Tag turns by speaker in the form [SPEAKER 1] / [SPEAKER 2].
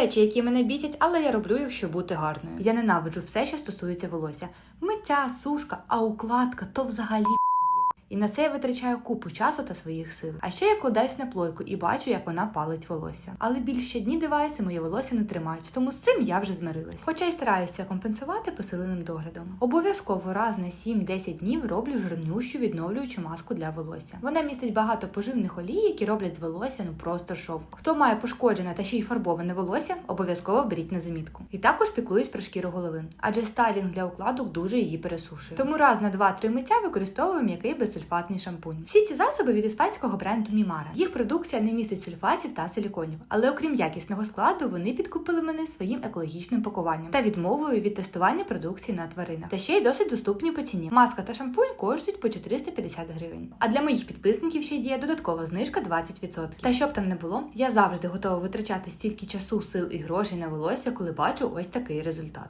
[SPEAKER 1] речі, які мене бісять, але я роблю їх, щоб бути гарною. Я ненавиджу все, що стосується волосся. Миття, сушка, а укладка то взагалі. І на це я витрачаю купу часу та своїх сил. А ще я вкладаюсь на плойку і бачу, як вона палить волосся. Але більш щодні девайси моє волосся не тримають, тому з цим я вже змирилась. Хоча й стараюся компенсувати посиленим доглядом. Обов'язково раз на 7-10 днів роблю жирнющу відновлюючу маску для волосся. Вона містить багато поживних олій, які роблять з волосся ну просто шовк. Хто має пошкоджене та ще й фарбоване волосся, обов'язково беріть на замітку. І також піклуюсь про шкіру голови, адже стайлінг для укладок дуже її пересушує. Тому раз на 2-3 миття використовую м'який безсульфатний шампунь. Всі ці засоби від іспанського бренду Мімара. Їх продукція не містить сульфатів та силіконів, але окрім якісного складу, вони підкупили мене своїм екологічним пакуванням та відмовою від тестування продукції на тваринах. Та ще й досить доступні по ціні. Маска та шампунь коштують по 450 гривень. А для моїх підписників ще діє додаткова знижка 20%. Та щоб там не було, я завжди готова витрачати стільки часу, сил і грошей на волосся, коли бачу ось такий результат.